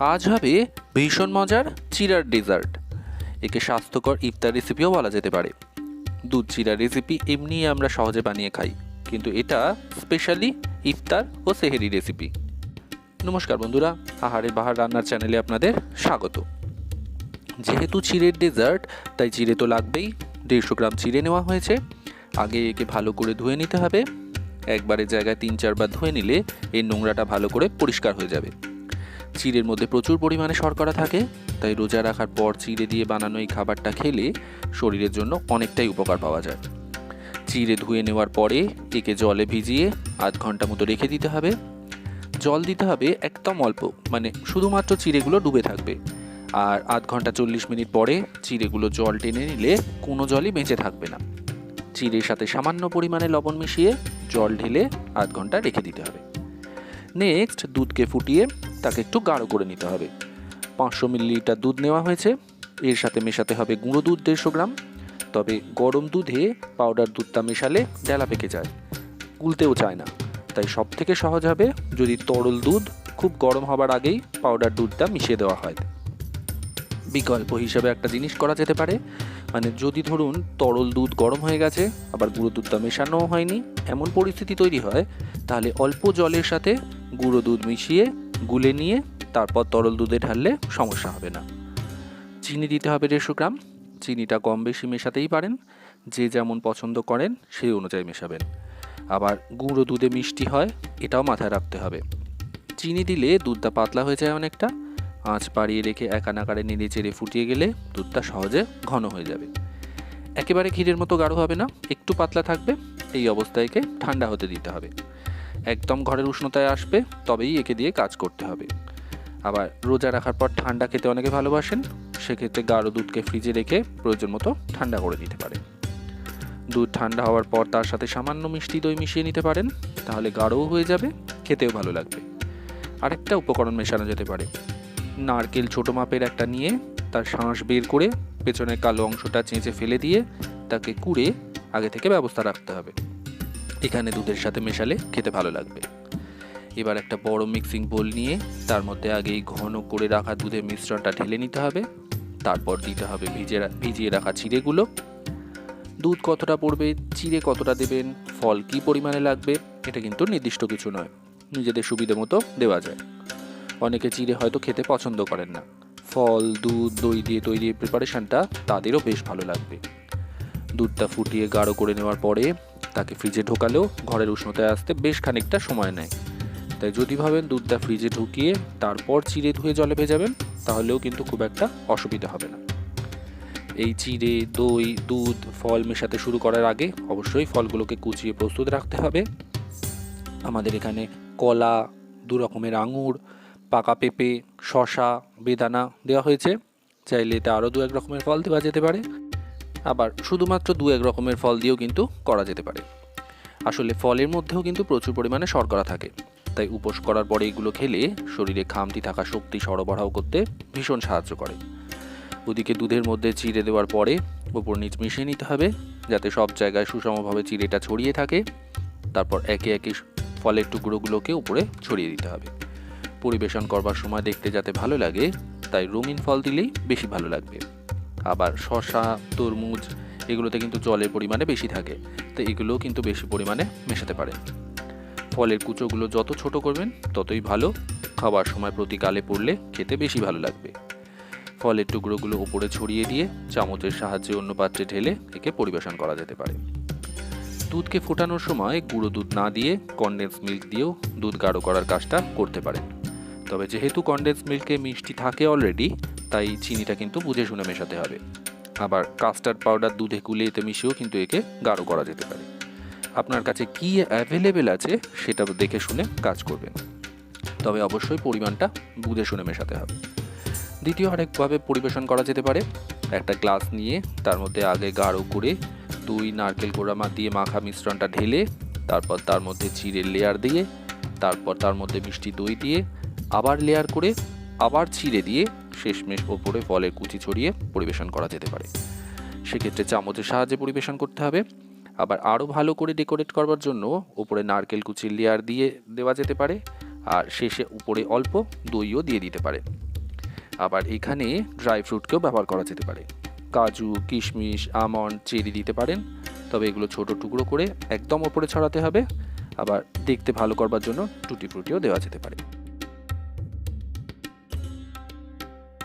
আজ হবে ভীষণ মজার চিরার ডেজার্ট। একে স্বাস্থ্যকর ইফতার রেসিপিও বলা যেতে পারে। দুধ চিরা রেসিপি এমনিই আমরা সহজে বানিয়ে খাই, কিন্তু এটা স্পেশালি ইফতার ও সেহেরি রেসিপি নমস্কার বন্ধুরা, আহারে বাহার রান্নার চ্যানেলে আপনাদের স্বাগত। যেহেতু চিড়ের ডেজার্ট তাই চিড়ে তো লাগবেই। দেড়শো গ্রাম চিড়ে নেওয়া হয়েছে। আগে একে ভালো করে ধুয়ে নিতে হবে। একবারের জায়গায় তিন চারবার ধুয়ে নিলে এর নোংরাটা ভালো করে পরিষ্কার হয়ে যাবে। চিড়ের মধ্যে প্রচুর পরিমাণে শর্করা থাকে, তাই রোজা রাখার পর চিড়ে দিয়ে বানানো এই খাবারটা খেলে শরীরের জন্য অনেকটাই উপকার পাওয়া যায়। চিড়ে ধুয়ে নেওয়ার পরে একে জলে ভিজিয়ে আধ ঘণ্টা মতো রেখে দিতে হবে। জল দিতে হবে একদম অল্প মানে শুধুমাত্র চিড়েগুলো ডুবে থাকবে। আর আধ ঘণ্টা চল্লিশ মিনিট পরে চিড়েগুলো জল টেনে নিলে কোনো জলই বেঁচে থাকবে না। চিড়ের সাথে সামান্য পরিমাণে লবণ মিশিয়ে জল ঢেলে আধ ঘণ্টা রেখে দিতে হবে। নেক্সট দুধকে ফুটিয়ে তাকে একটু গাঢ় করে নিতে হবে। পাঁচশো মিলিলিটার দুধ নেওয়া হয়েছে। এর সাথে মেশাতে হবে গুঁড়ো দুধ দেড়শো গ্রাম। তবে গরম দুধে পাউডার দুধটা মেশালে ডেলা পেকে যায়। গুলতেও চায় না। তাই সব থেকে সহজ হবে যদি তরল দুধ খুব গরম হবার আগেই পাউডার দুধটা মিশিয়ে দেওয়া হয়। বিকল্প হিসাবে একটা জিনিস করা যেতে পারে। মানে যদি ধরুন তরল দুধ গরম হয়ে গেছে, আবার গুঁড়ো দুধটা মেশানোও হয়নি, এমন পরিস্থিতি তৈরি হয়, তাহলে অল্প জলের সাথে গুঁড়ো দুধ মিশিয়ে গুলে নিয়ে তারপর তরল দুধে ঢাললে সমস্যা হবে না। চিনি দিতে হবে দেড়শো গ্রাম। চিনিটা কম বেশি মেশাতেই পারেন। যে যেমন পছন্দ করেন সেই অনুযায়ী মেশাবেন। আবার গুঁড়ো দুধে মিষ্টি হয়, এটাও মাথায় রাখতে হবে। চিনি দিলে দুধটা পাতলা হয়ে যায় অনেকটা। আঁচ বাড়িয়ে রেখে একা নাকারে নেড়ে চেড়ে ফুটিয়ে গেলে দুধটা সহজে ঘন হয়ে যাবে। একেবারে ক্ষীরের মতো গাঢ় হবে না, একটু পাতলা থাকবে। এই অবস্থায়কে ঠান্ডা হতে দিতে হবে। একদম ঘরের উষ্ণতায় আসবে, তবেই একে দিয়ে কাজ করতে হবে। আবার রোজা রাখার পর ঠান্ডা খেতে অনেকে ভালোবাসেন, সেক্ষেত্রে গাঢ় দুধকে ফ্রিজে রেখে প্রয়োজন মতো ঠান্ডা করে দিতে পারে দুধ ঠান্ডা হওয়ার পর তার সাথে সামান্য মিষ্টি দই মিশিয়ে নিতে পারেন, তাহলে গাঢ়ও হয়ে যাবে, খেতেও ভালো লাগবে। আরেকটা উপকরণ মেশানো যেতে পারে। নারকেল ছোট মাপের একটা নিয়ে তার শাঁস বের করে পেছনের কালো অংশটা চেঁচে ফেলে দিয়ে তাকে কুড়ে আগে থেকে ব্যবস্থা রাখতে হবে। এখানে দুধের সাথে মেশালে খেতে ভালো লাগবে। এবার একটা বড় মিক্সিং বোল নিয়ে তার মধ্যে আগেই ঘন করে রাখা দুধের মিশ্রণটা ঢেলে নিতে হবে। তারপর দিতে হবে ভিজে ভিজিয়ে রাখা চিড়েগুলো। দুধ কতটা পড়বে, চিড়ে কতটা দেবেন, ফল কী পরিমাণে লাগবে, এটা কিন্তু নির্দিষ্ট কিছু নয়। নিজেদের সুবিধে মতো দেওয়া যায়। অনেকে চিড়ে হয়তো খেতে পছন্দ করেন না। ফল, দুধ, দই দিয়ে তৈরি প্রিপারেশানটা তাদেরও বেশ ভালো লাগবে। দুধটা ফুটিয়ে গাঢ় করে নেওয়ার পরে তাকে ফ্রিজে ঢোকালেও ঘরের উষ্ণতায় আসতে বেশ খানিকটা সময় নেয়। তাই যদি ভাবেন দুধটা ফ্রিজে ঢুকিয়ে তারপর চিড়ে ধুয়ে জলে ভেজাবেন, তাহলেও কিন্তু খুব একটা অসুবিধা হবে না। এই চিড়ে, দই, দুধ, ফল মেশাতে শুরু করার আগে অবশ্যই ফলগুলোকে কুচিয়ে প্রস্তুত রাখতে হবে। আমাদের এখানে কলা, দু রকমের আঙুর, পাকা পেঁপে শশা বেদানা দেওয়া হয়েছে। চাইলে এতে আরও দু এক রকমের ফল দেওয়া যেতে পারে। আবার শুধুমাত্র দু এক রকমের ফল দিয়েও কিন্তু করা যেতে পারে। আসলে ফলের মধ্যেও কিন্তু প্রচুর পরিমাণে শর্করা থাকে। তাই উপোস করার পরে এগুলো খেলে শরীরে খামতি থাকা শক্তি সরবরাহ করতে ভীষণ সাহায্য করে। ওদিকে দুধের মধ্যে চিড়ে দেওয়ার পরে ওপর নিচ মিশিয়ে নিতে হবে, যাতে সব জায়গায় সুষমভাবে চিড়েটা ছড়িয়ে থাকে। তারপর একে একে ফলের টুকরোগুলোকে উপরে ছড়িয়ে দিতে হবে। পরিবেশন করবার সময় দেখতে যাতে ভালো লাগে, তাই রঙিন ফল দিলেই বেশি ভালো লাগবে। আবার শশা তরমুজ, এগুলোতে কিন্তু জলের পরিমাণে বেশি থাকে। তো এগুলোও কিন্তু বেশি পরিমাণে মেশাতে পারেন। ফলের কুচোগুলো যত ছোট করবেন, ততই ভালো। খাবার সময় প্রতি গালে পড়লে খেতে বেশি ভালো লাগবে। ফলের টুকরোগুলো উপরে ছড়িয়ে দিয়ে চামচের সাহায্যে অন্য পাত্রে ঢেলে একে পরিবেশন করা যেতে পারে। দুধকে ফোটানোর সময় গুঁড়ো দুধ না দিয়ে কনডেন্স মিল্ক দিয়েও দুধ গাঢ় করার কাজটা করতে পারেন। তবে যেহেতু কনডেন্স মিল্কে মিষ্টি থাকে অলরেডি তাই চিনিটা কিন্তু বুঝে শুনে মেশাতে হবে। আবার কাস্টার্ড পাউডার দুধে গুলে এতে মিশিয়েও কিন্তু একে গাঢ় করা যেতে পারে। আপনার কাছে কি অ্যাভেলেবেল আছে সেটা দেখে শুনে কাজ করবেন। তবে অবশ্যই পরিমাণটা বুঝে শুনে মেশাতে হবে। দ্বিতীয় আরেকভাবে পরিবেশন করা যেতে পারে। একটা গ্লাস নিয়ে তার মধ্যে আগে গাঢ় করে দুই নারকেল গোড়ামা দিয়ে মাখা মিশ্রণটা ঢেলে, তারপর তার মধ্যে চিড়ের লেয়ার দিয়ে, তারপর তার মধ্যে মিষ্টি দই দিয়ে আবার লেয়ার করে আবার ছিঁড়ে দিয়ে শেষমেশ ওপরে ফলের কুচি ছড়িয়ে পরিবেশন করা যেতে পারে। সেক্ষেত্রে চামচের সাহায্যে পরিবেশন করতে হবে। আবার আরও ভালো করে ডেকোরেট করবার জন্য উপরে নারকেল কুচির লেয়ার দিয়ে দেওয়া যেতে পারে আর শেষে উপরে অল্প দইও দিয়ে দিতে পারে। আবার এখানে ড্রাই ফ্রুটকেও ব্যবহার করা যেতে পারে। কাজু, কিশমিশ, আমন্ড, চেরি দিতে পারেন। তবে এগুলো ছোট টুকরো করে একদম ওপরে ছড়াতে হবে। আবার দেখতে ভালো করবার জন্য টুটি ফ্রুটিও দেওয়া যেতে পারে।